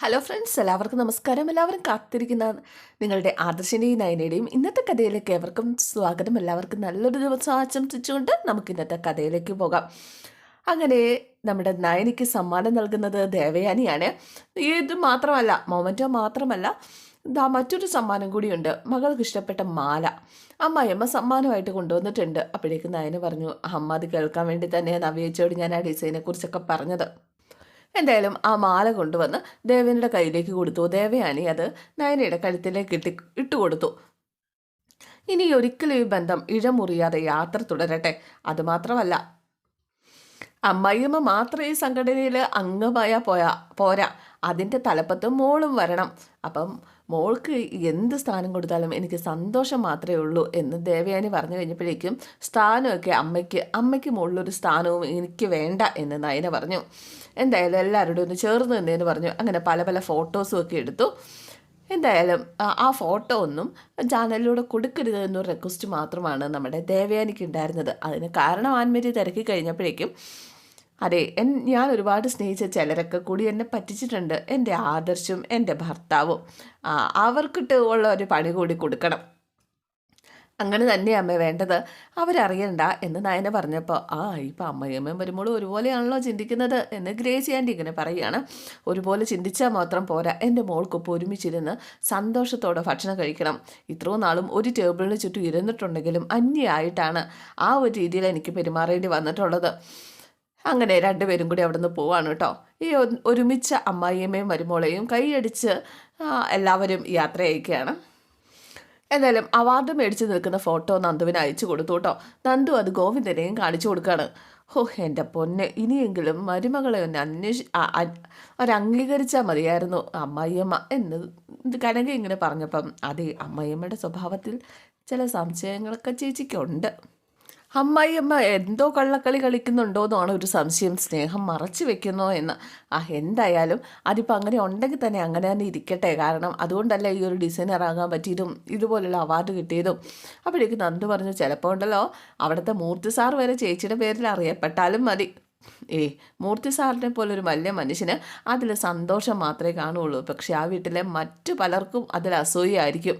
Hello friends എല്ലാവർക്കും നമസ്കാരം. എല്ലാവരും കാത്തിരിക്കുന്ന നിങ്ങളുടെ ആദർശിന്റെയും നയനയുടെയും ഇന്നത്തെ കഥയിലേക്ക് ഏവർക്കും സ്വാഗതം. എല്ലാവർക്കും നല്ലൊരു ദിവസം ആശംസിച്ചുകൊണ്ട് നമുക്ക് ഇന്നത്തെ കഥയിലേക്ക് പോകാം. അങ്ങനെ നമ്മുടെ നയനയ്ക്ക് സമ്മാനം നൽകുന്നത് ദേവയാനിയാണ്. ഇത് മാത്രമല്ല മൊമന്റോ മാത്രമല്ല ഇതാ മറ്റൊരു സമ്മാനം കൂടിയുണ്ട്. മകൾക്ക് ഇഷ്ടപ്പെട്ട മാല. അമ്മായിയമ്മ സമ്മാനമായിട്ട് കൊണ്ടുവന്നിട്ടുണ്ട്. അപ്പോഴേക്കും നയന പറഞ്ഞു അമ്മ അത് കേൾക്കാൻ വേണ്ടി തന്നെ നവ്യച്ചോട് ഞാൻ ആ ഡിസൈനെ കുറിച്ചൊക്കെ പറഞ്ഞത്. എന്തായാലും ആ മാല കൊണ്ടുവന്ന് ദേവനയുടെ കയ്യിലേക്ക് കൊടുത്തു. ദേവയാനി അത് നയനയുടെ കഴുത്തിലേക്ക് ഇട്ടി ഇട്ടുകൊടുത്തു ഇനി ഒരിക്കലും ഈ ബന്ധം ഇഴമുറിയാതെ യാത്ര തുടരട്ടെ. അതുമാത്രമല്ല അമ്മയമ്മ മാത്രം ഈ സംഘടനയിൽ അംഗമായ പോയാ പോരാ. അതിന്റെ തലപ്പത്ത് മോളും വരണം. അപ്പം മോൾക്ക് എന്ത് സ്ഥാനം കൊടുത്താലും എനിക്ക് സന്തോഷം മാത്രമേ ഉള്ളൂ എന്ന് ദേവയാനി പറഞ്ഞു കഴിഞ്ഞപ്പോഴേക്കും സ്ഥാനമൊക്കെ അമ്മയ്ക്ക് അമ്മയ്ക്ക് മുകളിലൊരു സ്ഥാനവും എനിക്ക് വേണ്ട എന്ന് നയന പറഞ്ഞു. എന്തായാലും എല്ലാവരോടും ഒന്ന് ചേർന്ന് നിന്നേന്ന് പറഞ്ഞു. അങ്ങനെ പല പല ഫോട്ടോസും ഒക്കെ എടുത്തു. എന്തായാലും ആ ഫോട്ടോ ഒന്നും ചാനലിലൂടെ കൊടുക്കരുത് എന്നൊരു റിക്വസ്റ്റ് മാത്രമാണ് നമ്മുടെ ദേവയാനിക്ക് ഉണ്ടായിരുന്നത്. അതിന് കാരണം ആൻമരി തിരക്കി കഴിഞ്ഞപ്പോഴേക്കും അതെ എൻ ഞാൻ ഒരുപാട് സ്നേഹിച്ച ചിലരൊക്കെ കൂടി എന്നെ പറ്റിച്ചിട്ടുണ്ട്. എന്റെ ആദർശവും എന്റെ ഭർത്താവും. അവർക്കിട്ട് ഉള്ള ഒരു പണി കൂടി കൊടുക്കണം. അങ്ങനെ തന്നെ അമ്മ വേണ്ടത്. അവരറിയണ്ട എന്ന് നയന പറഞ്ഞപ്പോൾ ആ ഇപ്പം അമ്മയമ്മയും വരുമ്പോഴും ഒരുപോലെയാണല്ലോ ചിന്തിക്കുന്നത് എന്ന് ഗ്രേസി ആന്റി ഇങ്ങനെ പറയുകയാണ്. ഒരുപോലെ ചിന്തിച്ചാൽ മാത്രം പോരാ. എന്റെ മോൾക്കൊപ്പം ഒരുമിച്ചിരുന്ന് സന്തോഷത്തോടെ ഭക്ഷണം കഴിക്കണം. ഇത്രയും നാളും ഒരു ടേബിളിന് ചുറ്റും ഇരുന്നിട്ടുണ്ടെങ്കിലും അന്യായിട്ടാണ് ആ ഒരു രീതിയിൽ എനിക്ക് പെരുമാറേണ്ടി വന്നിട്ടുള്ളത്. അങ്ങനെ രണ്ടുപേരും കൂടി അവിടെ നിന്ന് പോവാണ് കേട്ടോ. ഈ ഒരുമിച്ച അമ്മായിയമ്മയും മരുമോളെയും കൈയടിച്ച് എല്ലാവരും യാത്ര അയക്കുകയാണ് എന്തായാലും അവാർഡ് മേടിച്ച് നിൽക്കുന്ന ഫോട്ടോ നന്ദുവിന് അയച്ചു കൊടുത്തു കേട്ടോ. നന്ദു അത് ഗോവിന്ദനെയും കാണിച്ചു കൊടുക്കുകയാണ് ഹോ എന്റെ പൊന്നെ ഇനിയെങ്കിലും മരുമകളെ ഒന്ന് അന്വേഷി അവരംഗീകരിച്ചാൽ മതിയായിരുന്നു അമ്മായിയമ്മ എന്ന് കനക ഇങ്ങനെ പറഞ്ഞപ്പം അതെ അമ്മായിയമ്മയുടെ സ്വഭാവത്തിൽ ചില സംശയങ്ങളൊക്കെ ചേച്ചിക്കുണ്ട്. അമ്മായിയമ്മ എന്തോ കള്ളക്കളി കളിക്കുന്നുണ്ടോ എന്നാണ് ഒരു സംശയം. സ്നേഹം മറച്ചു വെക്കുന്നോ എന്ന്. ആ എന്തായാലും അതിപ്പോൾ അങ്ങനെ ഉണ്ടെങ്കിൽ തന്നെ അങ്ങനെ തന്നെ ഇരിക്കട്ടെ. കാരണം അതുകൊണ്ടല്ല ഈ ഒരു ഡിസൈനർ ആകാൻ പറ്റിയതും ഇതുപോലുള്ള അവാർഡ് കിട്ടിയതും. അപ്പോഴേക്ക് നന്ദു പറഞ്ഞു ചിലപ്പോൾ ഉണ്ടല്ലോ അവിടുത്തെ മൂർത്തി സാർ വരെ ചേച്ചിയുടെ പേരിൽ അറിയപ്പെട്ടാലും മതി. ഏ മൂർത്തി സാറിനെ പോലെ ഒരു വലിയ മനുഷ്യന് അതിൽ സന്തോഷം മാത്രമേ കാണുകയുള്ളൂ പക്ഷേ ആ വീട്ടിലെ മറ്റു പലർക്കും അതിൽ അസൂയായിരിക്കും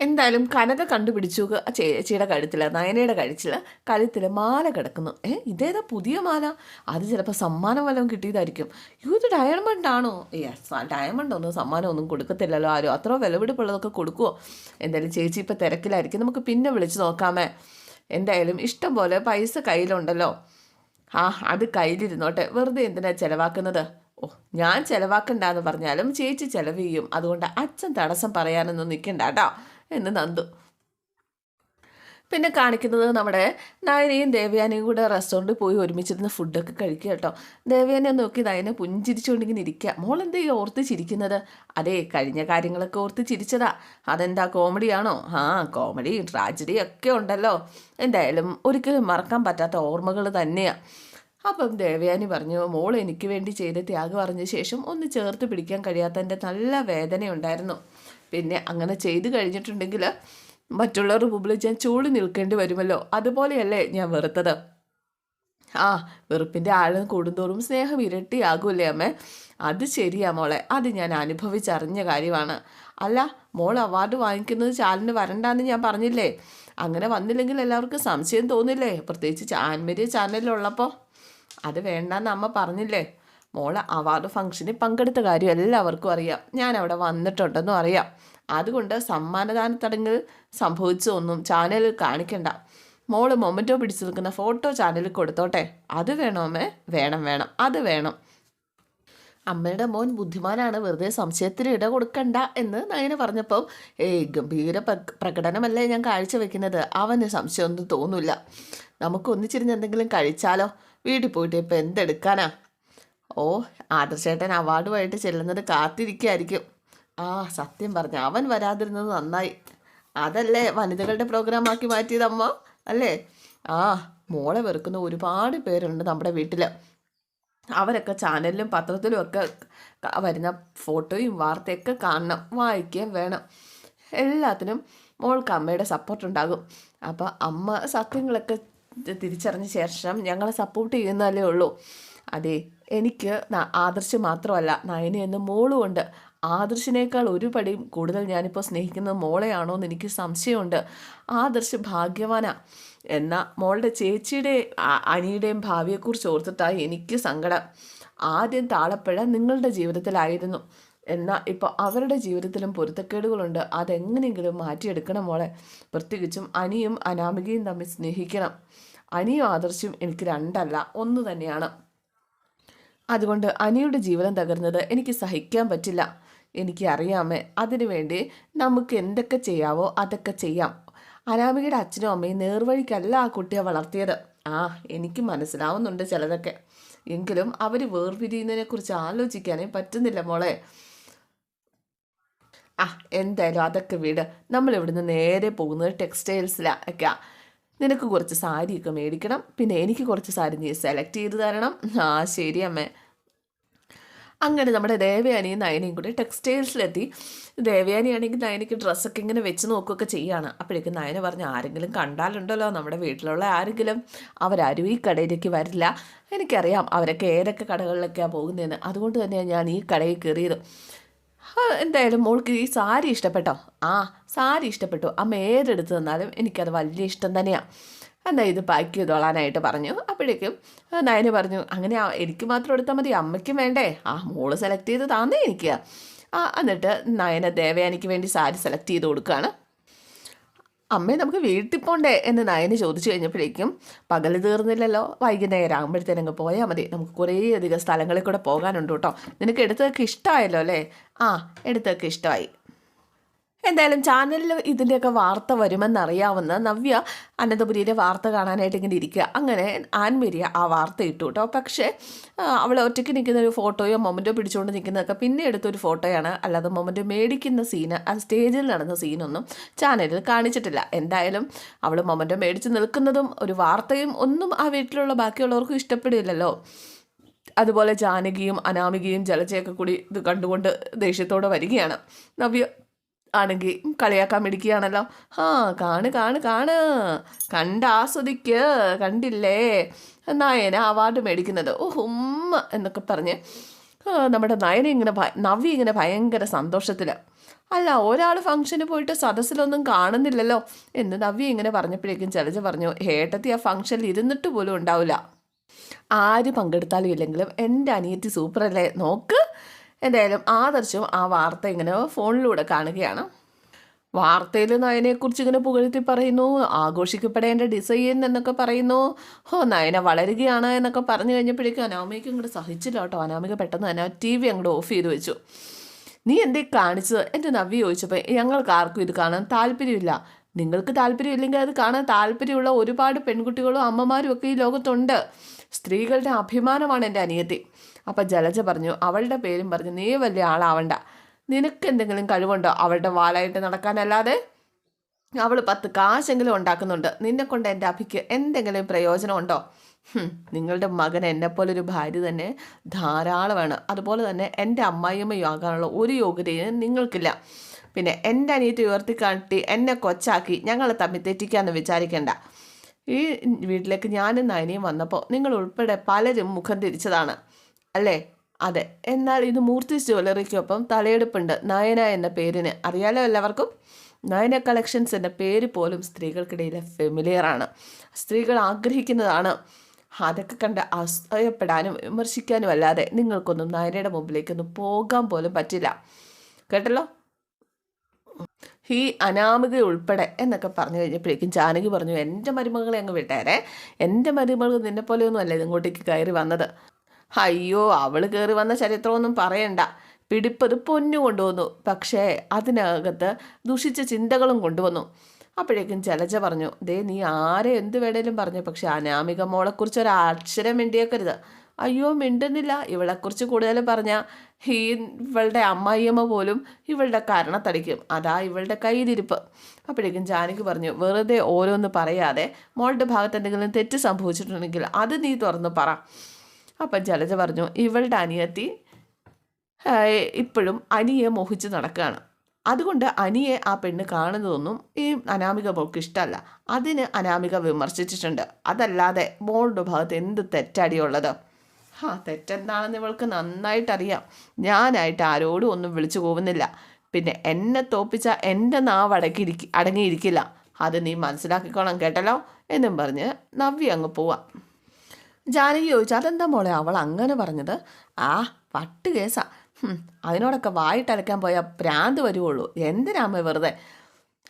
എന്തായാലും കനക കണ്ടുപിടിച്ചു. ചേച്ചിയുടെ കഴുത്തിൽ നയനയുടെ കഴുത്തിൽ കഴുത്തിൽ മാല കിടക്കുന്നു. ഏ ഇതേതാ പുതിയ മാല? അത് ചിലപ്പോൾ സമ്മാനം വല്ലതും കിട്ടിയതായിരിക്കും. ഇത് ഡയമണ്ട് ആണോ? യെസ് ഡയമണ്ട് ഒന്നും സമ്മാനം ഒന്നും കൊടുക്കത്തില്ലല്ലോ ആരും. അത്ര വിലപിടിപ്പുള്ളതൊക്കെ കൊടുക്കുമോ എന്തായാലും ചേച്ചി ഇപ്പോൾ തിരക്കിലായിരിക്കും. നമുക്ക് പിന്നെ വിളിച്ച് നോക്കാമേ. എന്തായാലും ഇഷ്ടം പോലെ പൈസ കയ്യിലുണ്ടല്ലോ. ആ അത് കയ്യിലിരുന്നോട്ടെ. വെറുതെ എന്തിനാ ചിലവാക്കുന്നത്? ഓ ഞാൻ ചിലവാക്കണ്ടെന്ന് പറഞ്ഞാലും ചേച്ചി ചിലവ് ചെയ്യും. അതുകൊണ്ട് അച്ഛൻ തടസ്സം പറയാനൊന്നും നിൽക്കണ്ട കേട്ടോ. എന്ന് നന്ദു. പിന്നെ കാണിക്കുന്നത് നമ്മുടെ നയനയും ദേവയാനയും കൂടെ റെസ്റ്റോറന്റിൽ പോയി ഒരുമിച്ചിരുന്ന് ഫുഡൊക്കെ കഴിക്കുക കേട്ടോ. ദേവയാനെ നോക്കി നയനെ പുഞ്ചിരിച്ചുകൊണ്ടിങ്ങനെ ഇരിക്കുക. മോൾ ഈ ഓർത്ത് ചിരിക്കുന്നത്? അതെ കഴിഞ്ഞ കാര്യങ്ങളൊക്കെ ഓർത്ത് ചിരിച്ചതാ. അതെന്താ കോമഡിയാണോ ആ കോമഡി ട്രാജഡി ഒക്കെ ഉണ്ടല്ലോ. എന്തായാലും ഒരിക്കലും മറക്കാൻ പറ്റാത്ത ഓർമ്മകൾ തന്നെയാണ് അപ്പം ദേവയാനി പറഞ്ഞു മോൾ എനിക്ക് വേണ്ടി ചെയ്ത ത്യാഗം അറിഞ്ഞ ശേഷം ഒന്ന് ചേർത്ത് പിടിക്കാൻ കഴിയാത്തതിന്റെ നല്ല വേദനയുണ്ടായിരുന്നു. പിന്നെ അങ്ങനെ ചെയ്തു കഴിഞ്ഞിട്ടുണ്ടെങ്കിൽ മറ്റുള്ളവരുടെ മുമ്പിൽ ഞാൻ ചൂളി നിൽക്കേണ്ടി വരുമല്ലോ. അതുപോലെയല്ലേ ഞാൻ വെറുത്തത്. ആ വെറുപ്പിന്റെ ആഴം കൂടുന്തോറും സ്നേഹം ഇരട്ടിയാകൂലേ അമ്മേ? അത് ശരിയാ മോളെ. അത് ഞാൻ അനുഭവിച്ചറിഞ്ഞ കാര്യമാണ്. അല്ല മോൾ അവാർഡ് വാങ്ങിക്കുന്നത് ചാലിന് വരണ്ടാന്ന് ഞാൻ പറഞ്ഞില്ലേ? അങ്ങനെ വന്നില്ലെങ്കിൽ എല്ലാവർക്കും സംശയം തോന്നില്ലേ? പ്രത്യേകിച്ച് ആൻമരിയ ചാനലിലുള്ളപ്പോൾ അത് വേണ്ടെന്ന് അമ്മ പറഞ്ഞില്ലേ? മോൾ അവാർഡ് ഫംഗ്ഷനിൽ പങ്കെടുത്ത കാര്യം എല്ലാവർക്കും അറിയാം. ഞാൻ അവിടെ വന്നിട്ടുണ്ടെന്നും അറിയാം. അതുകൊണ്ട് സമ്മാനദാന തടങ്ങൾ സംഭവിച്ചതൊന്നും ചാനലിൽ കാണിക്കണ്ട. മോൾ മൊമെന്റോ പിടിച്ചു നിൽക്കുന്ന ഫോട്ടോ ചാനലിൽ കൊടുത്തോട്ടെ. അത് വേണോമേ വേണം വേണം. അത് വേണം. അമ്മയുടെ മോൻ ബുദ്ധിമാനാണ്. വെറുതെ സംശയത്തിന് ഇട കൊടുക്കണ്ട എന്ന് നയന പറഞ്ഞപ്പം ഏയ് ഗംഭീര പ്രകടനമല്ലേ ഞാൻ കാഴ്ചവെക്കുന്നത് അവന് സംശയമൊന്നും തോന്നില്ല നമുക്ക് ഒന്നിച്ചിരുന്ന് എന്തെങ്കിലും കഴിച്ചാലോ? വീട്ടിൽ പോയിട്ട് ഇപ്പം എന്തെടുക്കാനാ? ഓ ആദർശേട്ടൻ അവാർഡുമായിട്ട് ചെല്ലുന്നത് കാത്തിരിക്കായിരിക്കും. ആ സത്യം പറഞ്ഞു അവൻ വരാതിരുന്നത് നന്നായി. അതല്ലേ വനിതകളുടെ പ്രോഗ്രാമാക്കി മാറ്റിയതമ്മ അല്ലേ? ആ മോളെ വെറുക്കുന്ന ഒരുപാട് പേരുണ്ട് നമ്മുടെ വീട്ടിൽ അവരൊക്കെ ചാനലിലും പത്രത്തിലും ഒക്കെ വരുന്ന ഫോട്ടോയും വാർത്തയൊക്കെ കാണണം. വായിക്കുകയും വേണം. എല്ലാത്തിനും മോൾക്ക് അമ്മയുടെ സപ്പോർട്ട് ഉണ്ടാകും. അപ്പോൾ അമ്മ സത്യങ്ങളൊക്കെ തിരിച്ചറിഞ്ഞ ശേഷം ഞങ്ങളെ സപ്പോർട്ട് ചെയ്യുന്നതല്ലേ ഉള്ളൂ. അതെ എനിക്ക് ആദർശ് മാത്രമല്ല നയന എന്ന് മോളുമുണ്ട്. ആദർശിനേക്കാൾ ഒരു പടിയും കൂടുതൽ ഞാനിപ്പോൾ സ്നേഹിക്കുന്നത് മോളെയാണോ എന്ന് എനിക്ക് സംശയമുണ്ട്. ആദർശ് ഭാഗ്യവാനാ. എന്നാൽ മോളുടെ ചേച്ചിയുടെ അനിയുടെയും ഭാവിയെക്കുറിച്ച് ഓർത്തിട്ടായി എനിക്ക് സങ്കടം. ആദ്യം താളപ്പഴ നിങ്ങളുടെ ജീവിതത്തിലായിരുന്നു. എന്നാൽ ഇപ്പോൾ അവരുടെ ജീവിതത്തിലും പൊരുത്തക്കേടുകളുണ്ട്. അതെങ്ങനെയെങ്കിലും മാറ്റിയെടുക്കണം മോളെ. പ്രത്യേകിച്ചും അനിയും അനാമികയും തമ്മിൽ സ്നേഹിക്കണം. അനിയും ആദർശും എനിക്ക് രണ്ടല്ല ഒന്ന് തന്നെയാണ്. അതുകൊണ്ട് അനിയുടെ ജീവിതം തകർന്നത് എനിക്ക് സഹിക്കാൻ പറ്റില്ല. എനിക്ക് അറിയാമേ അതിനുവേണ്ടി നമുക്ക് എന്തൊക്കെ ചെയ്യാവോ അതൊക്കെ ചെയ്യാം. അനാമികയുടെ അച്ഛനും അമ്മയും നേർവഴിക്കല്ല ആ കുട്ടിയെ വളർത്തിയത്. ആ എനിക്ക് മനസ്സിലാവുന്നുണ്ട് ചിലതൊക്കെ. എങ്കിലും അവർ വേർപിരിയുന്നതിനെ കുറിച്ച് ആലോചിക്കാനേ പറ്റുന്നില്ല മോളെ. ആ എന്തായാലും അതൊക്കെ വീട്. നമ്മൾ ഇവിടുന്ന് നേരെ പോകുന്നത് ടെക്സ്റ്റൈൽസിലൊക്കെ നിനക്ക് കുറച്ച് സാരിയൊക്കെ മേടിക്കണം. പിന്നെ എനിക്ക് കുറച്ച് സാരി നീ സെലക്ട് ചെയ്ത് തരണം. ആ ശരി അമ്മേ. അങ്ങനെ നമ്മുടെ ദേവയാനിയും നയനയും കൂടി ടെക്സ്റ്റൈൽസിലെത്തി ദേവയാനിയാണെങ്കിൽ നയനയ്ക്ക് ഡ്രസ്സൊക്കെ ഇങ്ങനെ വെച്ച് നോക്കുകയൊക്കെ ചെയ്യാണ്. അപ്പോഴേക്കും നയന പറഞ്ഞ് ആരെങ്കിലും കണ്ടാലുണ്ടല്ലോ നമ്മുടെ വീട്ടിലുള്ള ആരെങ്കിലും. അവരാരും ഈ കടയിലേക്ക് വരില്ല. എനിക്കറിയാം അവരൊക്കെ ഏതൊക്കെ കടകളിലൊക്കെയാണ് പോകുന്നതെന്ന്. അതുകൊണ്ട് തന്നെയാണ് ഞാൻ ഈ കടയിൽ കയറിയത്. എന്തായാലും മോൾക്ക് ഈ സാരി ഇഷ്ടപ്പെട്ടോ? ആ സാരി ഇഷ്ടപ്പെട്ടു. അമ്മ ഏതെടുത്ത് തന്നാലും എനിക്കത് വലിയ ഇഷ്ടം തന്നെയാണ് എന്നാൽ ഇത് പാക്ക് ചെയ്തോളാനായിട്ട് പറഞ്ഞു. അപ്പോഴേക്കും നയന് പറഞ്ഞു അങ്ങനെ എനിക്ക് മാത്രം എടുത്താൽ മതി. അമ്മയ്ക്കും വേണ്ടേ. ആ മോൾ സെലക്ട് ചെയ്ത് താന്നേ എനിക്ക്. ആ എന്നിട്ട് നയന ദേവയാനിക്ക് വേണ്ടി സാരി സെലക്ട് ചെയ്ത് കൊടുക്കുകയാണ്. അമ്മേ നമുക്ക് വീട്ടിൽ പോണ്ടേ എന്ന് നയന് ചോദിച്ചു കഴിഞ്ഞപ്പോഴേക്കും പകൽ തീർന്നില്ലല്ലോ. വൈകുന്നേരം ആകുമ്പോഴത്തേനും അങ്ങ് പോയാൽ മതി. നമുക്ക് കുറേ അധികം സ്ഥലങ്ങളിൽ കൂടെ പോകാനുണ്ട് കേട്ടോ. നിനക്ക് എടുത്തതൊക്കെ ഇഷ്ടമായല്ലോ അല്ലേ? ആ എടുത്തതൊക്കെ ഇഷ്ടമായി. എന്തായാലും ചാനലിൽ ഇതിന്റെയൊക്കെ വാർത്ത വരുമെന്നറിയാവുന്ന നവ്യ അനന്തപുരിയിലെ വാർത്ത കാണാനായിട്ട് ഇങ്ങനെ ഇരിക്കുക അങ്ങനെ ആൻമേരിയ ആ വാർത്ത ഇട്ടു കേട്ടോ. പക്ഷേ അവൾ ഒറ്റയ്ക്ക് നിൽക്കുന്ന ഒരു ഫോട്ടോയോ മൊമന്റോ പിടിച്ചുകൊണ്ട് നിൽക്കുന്നതൊക്കെ പിന്നെ എടുത്തൊരു ഫോട്ടോയാണ്. അല്ലാതെ മൊമന്റോ മേടിക്കുന്ന സീന് ആ സ്റ്റേജിൽ നടന്ന സീനൊന്നും ചാനലിൽ കാണിച്ചിട്ടില്ല. എന്തായാലും അവൾ മൊമന്റോ മേടിച്ച് നിൽക്കുന്നതും ഒരു വാർത്തയും ഒന്നും ആ വീട്ടിലുള്ള ബാക്കിയുള്ളവർക്കും ഇഷ്ടപ്പെടില്ലല്ലോ. അതുപോലെ ജാനകിയും അനാമികയും ജലജയൊക്കെ കൂടി ഇത് കണ്ടുകൊണ്ട് ദേഷ്യത്തോടെ വരികയാണ്. നവ്യ ആണെങ്കിൽ കളിയാക്കാൻ മിടിക്കുകയാണല്ലോ ആ കാണ് കാണ് കാണ്. കണ്ട് ആസ്വദിക്ക് കണ്ടില്ലേ? നയന അവാർഡ് മേടിക്കുന്നത്. ഓ ഉമ്മ എന്നൊക്കെ പറഞ്ഞ് നമ്മുടെ നയന ഇങ്ങനെ നവി ഇങ്ങനെ ഭയങ്കര സന്തോഷത്തിൽ അല്ല ഒരാൾ ഫംഗ്ഷന് പോയിട്ട് സദസ്സിലൊന്നും കാണുന്നില്ലല്ലോ എന്ന് നവ്യ ഇങ്ങനെ പറഞ്ഞപ്പോഴേക്കും ജലജ പറഞ്ഞു ഏട്ടത്തി ആ ഫംഗ്ഷനിൽ ഇരുന്നിട്ട് പോലും ഉണ്ടാവില്ല. ആര് പങ്കെടുത്താലും ഇല്ലെങ്കിലും എന്റെ അനിയത്തി സൂപ്പറല്ലേ നോക്ക്. എന്തായാലും ആദർശവും ആ വാർത്ത ഇങ്ങനെ ഫോണിലൂടെ കാണുകയാണ്. വാർത്തയിൽ നയനെക്കുറിച്ച് ഇങ്ങനെ പുകഴ്ത്തി പറയുന്നു ആഘോഷിക്കപ്പെടേണ്ട ഡിസൈൻ എന്നൊക്കെ പറയുന്നു. ഓ നയന വളരുകയാണ് എന്നൊക്കെ പറഞ്ഞു കഴിഞ്ഞപ്പോഴേക്കും അനാമിക ഇങ്ങോട്ട് സഹിച്ചില്ല കേട്ടോ. അനാമിക പെട്ടെന്ന് തന്നെ ടി വി അങ്ങോട്ട് ഓഫ് ചെയ്ത് വെച്ചു. നീ എന്തേ കാണിച്ചത്? എന്റെ നവ്യ ചോദിച്ചപ്പോൾ ഞങ്ങൾക്ക് ആർക്കും ഇത് കാണാൻ താല്പര്യമില്ല. നിങ്ങൾക്ക് താല്പര്യമില്ലെങ്കിൽ അത് കാണാൻ താല്പര്യമുള്ള ഒരുപാട് പെൺകുട്ടികളും അമ്മമാരും ഒക്കെ ഈ ലോകത്തുണ്ട്. സ്ത്രീകളുടെ അഭിമാനമാണ് എന്റെ അനിയത്തി. അപ്പം ജലജ പറഞ്ഞു അവളുടെ പേരും പറഞ്ഞു നീ വലിയ ആളാവണ്ട. നിനക്ക് എന്തെങ്കിലും കഴിവുണ്ടോ? അവളുടെ വാലായിട്ട് നടക്കാനല്ലാതെ? അവൾ പത്ത് കാശെങ്കിലും ഉണ്ടാക്കുന്നുണ്ട്. നിന്നെ കൊണ്ട് എന്റെ അഭിക്ക് എന്തെങ്കിലും പ്രയോജനമുണ്ടോ നിങ്ങളുടെ മകൻ എന്നെപ്പോലൊരു ഭാര്യ തന്നെ ധാരാളമാണ്. അതുപോലെ തന്നെ എന്റെ അമ്മായിയമ്മയും ആകാനുള്ള ഒരു യോഗ്യതയും നിങ്ങൾക്കില്ല. പിന്നെ എന്റെ അനിയത്തി ഉയർത്തി കാട്ടി എന്നെ കൊച്ചാക്കി ഞങ്ങൾ തമ്മിൽ തെറ്റിക്കാമെന്ന് വിചാരിക്കേണ്ട. ഈ വീട്ടിലേക്ക് ഞാനും നയനിയും വന്നപ്പോൾ നിങ്ങൾ ഉൾപ്പെടെ പലരും മുഖം തിരിച്ചതാണ്. അല്ലേ? അതെ. എന്നാൽ ഇത് മൂർത്തി ജ്വല്ലറിക്കൊപ്പം തലയെടുപ്പുണ്ട്. നയന എന്ന പേരിന്. അറിയാലോ എല്ലാവർക്കും? നയന കളക്ഷൻസ് എന്ന പേര് പോലും സ്ത്രീകൾക്കിടയിലെ ഫെമിലിയറാണ് സ്ത്രീകൾ ആഗ്രഹിക്കുന്നതാണ്. അതൊക്കെ കണ്ട് അസഹ്യപ്പെടാനും വിമർശിക്കാനും അല്ലാതെ നിങ്ങൾക്കൊന്നും നയനയുടെ മുമ്പിലേക്കൊന്നും പോകാൻ പോലും പറ്റില്ല. കേട്ടല്ലോ? ഈ അനാമിക ഉൾപ്പെടെ എന്നൊക്കെ പറഞ്ഞു കഴിഞ്ഞപ്പോഴേക്കും ജാനകി പറഞ്ഞു എന്റെ മരുമകളെ അങ്ങ് വിട്ടേരെ. എന്റെ മരുമകൾ നിന്നെ പോലെയൊന്നും അല്ല ഇതിങ്ങോട്ടേക്ക് കയറി വന്നത്. അയ്യോ അവൾ കയറി വന്ന ചരിത്രമൊന്നും പറയണ്ട. പിടിപ്പത് പൊന്നു കൊണ്ടുവന്നു. പക്ഷേ അതിനകത്ത് ദുഷിച്ച ചിന്തകളും കൊണ്ടുവന്നു. അപ്പോഴേക്കും ജലജ പറഞ്ഞു ദേ നീ ആരെ എന്ത് വേണേലും പറഞ്ഞു പക്ഷേ അനാമിക മോളെക്കുറിച്ച് ഒരു അക്ഷരം മിണ്ടിയേക്കരുത്. അയ്യോ മിണ്ടുന്നില്ല. ഇവളെക്കുറിച്ച് കൂടുതൽ പറഞ്ഞാൽ ഈ ഇവളുടെ അമ്മായിയമ്മ പോലും ഇവളുടെ കരണത്തടിക്കും. അതാ ഇവളുടെ കയ്യിലിരിപ്പ്. അപ്പോഴേക്കും ജാനകി പറഞ്ഞു വെറുതെ ഓരോന്ന് പറയാതെ മോളുടെ ഭാഗത്ത് എന്തെങ്കിലും തെറ്റ് സംഭവിച്ചിട്ടുണ്ടെങ്കിൽ അത് നീ തുറന്ന് പറ. അപ്പം ജലജ പറഞ്ഞു ഇവളുടെ അനിയത്തി ഇപ്പോഴും അനിയെ മോഹിച്ച് നടക്കുകയാണ്. അതുകൊണ്ട് അനിയെ ആ പെണ്ണ് കാണുന്നതൊന്നും ഈ അനാമിക മോൾക്ക് ഇഷ്ടമല്ല. അതിന് അനാമിക വിമർശിച്ചിട്ടുണ്ട്. അതല്ലാതെ മോളുടെ ഭാഗത്ത് എന്ത് തെറ്റാടിയുള്ളത്? ആ തെറ്റെന്താണെന്ന് ഇവൾക്ക് നന്നായിട്ടറിയാം. ഞാനായിട്ട് ആരോടും ഒന്നും വിളിച്ചു പോകുന്നില്ല. പിന്നെ എന്നെ തോപ്പിച്ച എന്റെ നാവ് അടക്കിയിരിക്ക അടങ്ങിയിരിക്കില്ല. അത് നീ മനസ്സിലാക്കിക്കോണം കേട്ടല്ലോ എന്നും പറഞ്ഞ് നവ്യ അങ്ങ് പോവാം. ജാനകി ചോദിച്ചു അതെന്താ മോളെ അവൾ അങ്ങനെ പറഞ്ഞത്? ആ പട്ട് കേസാ. അതിനോടൊക്കെ വായിട്ടരക്കാൻ പോയാൽ ഭ്രാന്ത് വരുവുള്ളൂ. എന്തിനാമേ വെറുതെ?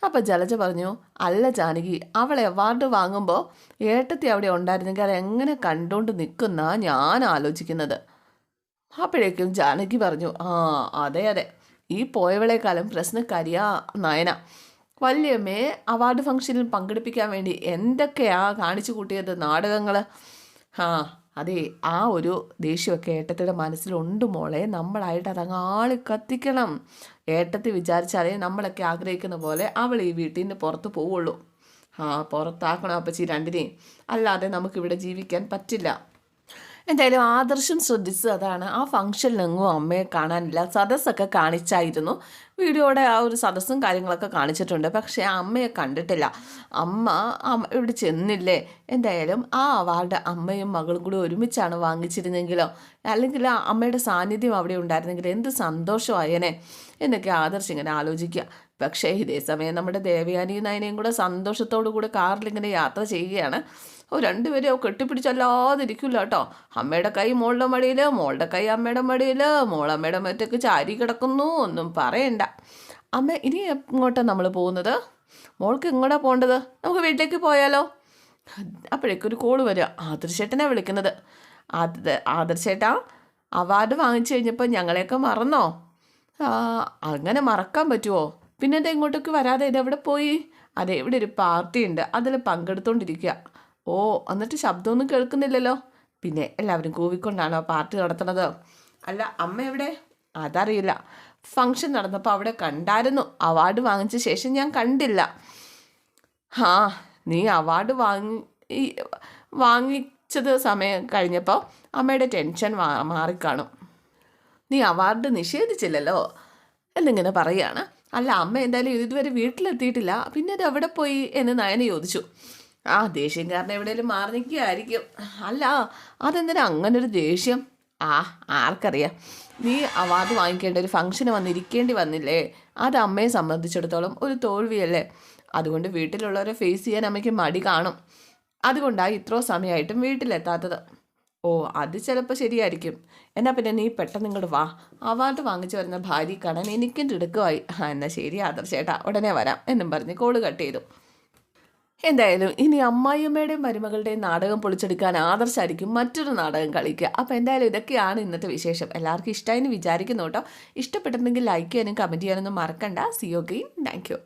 അപ്പം ജലജ പറഞ്ഞു അല്ല ജാനകി അവളെ അവാർഡ് വാങ്ങുമ്പോൾ ഏട്ടത്തി അവിടെ ഉണ്ടായിരുന്നെങ്കിൽ അത് എങ്ങനെ കണ്ടുകൊണ്ട് നിൽക്കുന്ന ഞാൻ ആലോചിക്കുന്നത്. അപ്പോഴേക്കും ജാനകി പറഞ്ഞു ആ അതെ അതെ. ഈ പോയവളെക്കാളും പ്രശ്നക്കാരിയാ നയന. വല്യമ്മയെ അവാർഡ് ഫംഗ്ഷനിൽ പങ്കെടുപ്പിക്കാൻ വേണ്ടി എന്തൊക്കെയാ കാണിച്ചു കൂട്ടിയത് നാടകങ്ങൾ ആ അതെ ആ ഒരു ദേഷ്യമൊക്കെ ഏട്ടത്തിയുടെ മനസ്സിലുണ്ട് മോളെ. നമ്മളായിട്ട് അതങ്ങാളി കത്തിക്കണം. ഏട്ടത്തി വിചാരിച്ചാലേ നമ്മളൊക്കെ ആഗ്രഹിക്കുന്ന പോലെ അവൾ ഈ വീട്ടിൽ നിന്ന് പുറത്ത് പോവുള്ളൂ. ആ പുറത്താക്കണം അപ്പച്ചി രണ്ടിനെയും. അല്ലാതെ നമുക്കിവിടെ ജീവിക്കാൻ പറ്റില്ല. എന്തായാലും ആദർശം ശ്രദ്ധിച്ചതാണ് ആ ഫംഗ്ഷനിലെങ്ങും അമ്മയെ കാണാനില്ല. സദസ്സൊക്കെ കാണിച്ചായിരുന്നു. വീഡിയോയുടെ ആ ഒരു സദസ്സും കാര്യങ്ങളൊക്കെ കാണിച്ചിട്ടുണ്ട്. പക്ഷേ അമ്മയെ കണ്ടിട്ടില്ല. അമ്മ ഇവിടെ ചെന്നില്ലേ? എന്തായാലും ആ അവാർഡ് അമ്മയും മകളും കൂടി ഒരുമിച്ചാണ് വാങ്ങിച്ചിരുന്നെങ്കിലോ? അല്ലെങ്കിൽ അമ്മയുടെ സാന്നിധ്യം അവിടെ ഉണ്ടായിരുന്നെങ്കിൽ എന്ത് സന്തോഷമായേനെ. എന്നൊക്കെ ആദർശം ഇങ്ങനെ ആലോചിക്കുക. പക്ഷേ ഇതേ സമയം നമ്മുടെ ദേവയാനിയും നയനയും കൂടെ സന്തോഷത്തോടു കൂടെ കാറിൽ ഇങ്ങനെ യാത്ര ചെയ്യുകയാണ്. ഓ രണ്ടുപേരും കെട്ടിപ്പിടിച്ചല്ലാതിരിക്കില്ല കേട്ടോ. അമ്മയുടെ കൈ മോളുടെ മടിയിൽ മോളുടെ കൈ അമ്മയുടെ മടിയിൽ മോളമ്മയുടെ മറ്റൊക്കെ ചാരി കിടക്കുന്നു ഒന്നും പറയണ്ട. അമ്മ ഇനി എങ്ങോട്ടാണ് നമ്മൾ പോകുന്നത്? മോൾക്ക് എങ്ങോട്ടാണ് പോകേണ്ടത്? നമുക്ക് വീട്ടിലേക്ക് പോയാലോ? അപ്പോഴേക്കൊരു കോൾ വരിക ആദർശേട്ടനെ വിളിക്കുന്നത്. ആദ ആദർശേട്ടാ അവാർഡ് വാങ്ങിച്ചു കഴിഞ്ഞപ്പോൾ ഞങ്ങളെയൊക്കെ മറന്നോ? അങ്ങനെ മറക്കാൻ പറ്റുമോ പിന്നെ എന്താ ഇങ്ങോട്ടേക്ക് വരാതെ ഇതെവിടെ പോയി? അതെ ഇവിടെ ഒരു പാർട്ടി ഉണ്ട്. അതിൽ പങ്കെടുത്തോണ്ടിരിക്കുക ഓ എന്നിട്ട് ശബ്ദമൊന്നും കേൾക്കുന്നില്ലല്ലോ. പിന്നെ എല്ലാവരും കൂവിക്കൊണ്ടാണോ പാർട്ടി നടത്തുന്നത്? അല്ല അമ്മ എവിടെ? അതറിയില്ല. ഫങ്ഷൻ നടന്നപ്പോൾ അവിടെ കണ്ടായിരുന്നു. അവാർഡ് വാങ്ങിച്ച ശേഷം ഞാൻ കണ്ടില്ല. ആ നീ അവാർഡ് വാങ്ങി വാങ്ങിച്ചത് സമയം കഴിഞ്ഞപ്പോൾ അമ്മയുടെ ടെൻഷൻ മാറിക്കാണും. നീ അവാർഡ് നിഷേധിച്ചില്ലല്ലോ? എന്നിങ്ങനെ പറയാണ്. അല്ല അമ്മ എന്തായാലും ഇതുവരെ വീട്ടിലെത്തിയിട്ടില്ല. പിന്നെ അത് എവിടെ പോയി എന്ന് നയന ചോദിച്ചു. ആ ദേഷ്യം കാരണം എവിടെയെങ്കിലും മാറി നിൽക്കുകയായിരിക്കും. അല്ല അതെന്തിനാ അങ്ങനൊരു ദേഷ്യം? ആ ആർക്കറിയാം. നീ അവാർഡ് വാങ്ങിക്കേണ്ട ഒരു ഫംഗ്ഷന് വന്നിരിക്കേണ്ടി വന്നില്ലേ? അത് അമ്മയെ സംബന്ധിച്ചിടത്തോളം ഒരു തോൽവിയല്ലേ? അതുകൊണ്ട് വീട്ടിലുള്ളവരെ ഫേസ് ചെയ്യാൻ അമ്മയ്ക്ക് മടി കാണും. അതുകൊണ്ടാണ് ഇത്രയോ സമയമായിട്ടും വീട്ടിലെത്താത്തത്. ഓ അത് ചിലപ്പോൾ ശരിയായിരിക്കും. എന്നാൽ പിന്നെ നീ പെട്ടെന്ന് ഇങ്ങോട്ട് വാ. അവാർഡ് വാങ്ങിച്ചു വരുന്ന ഭാര്യ കാണാൻ എനിക്കും തിടുക്കമായി. ആ എന്നാൽ ശരി ആദർശേട്ടാ ഉടനെ വരാം എന്നും പറഞ്ഞ് കോൾ കട്ട് ചെയ്തു. എന്തായാലും ഇനി അമ്മായിയമ്മയുടെയും മരുമകളുടെയും നാടകം പൊളിച്ചെടുക്കാൻ ആദർശായിരിക്കും മറ്റൊരു നാടകം കളിക്കുക. അപ്പോൾ എന്തായാലും ഇതൊക്കെയാണ് ഇന്നത്തെ വിശേഷം. എല്ലാവർക്കും ഇഷ്ടമായി വിചാരിക്കുന്നു കേട്ടോ. ഇഷ്ടപ്പെട്ടിട്ടുണ്ടെങ്കിൽ ലൈക്ക് ചെയ്യാനും കമന്റ് ചെയ്യാനൊന്നും മറക്കണ്ട. See you game thank you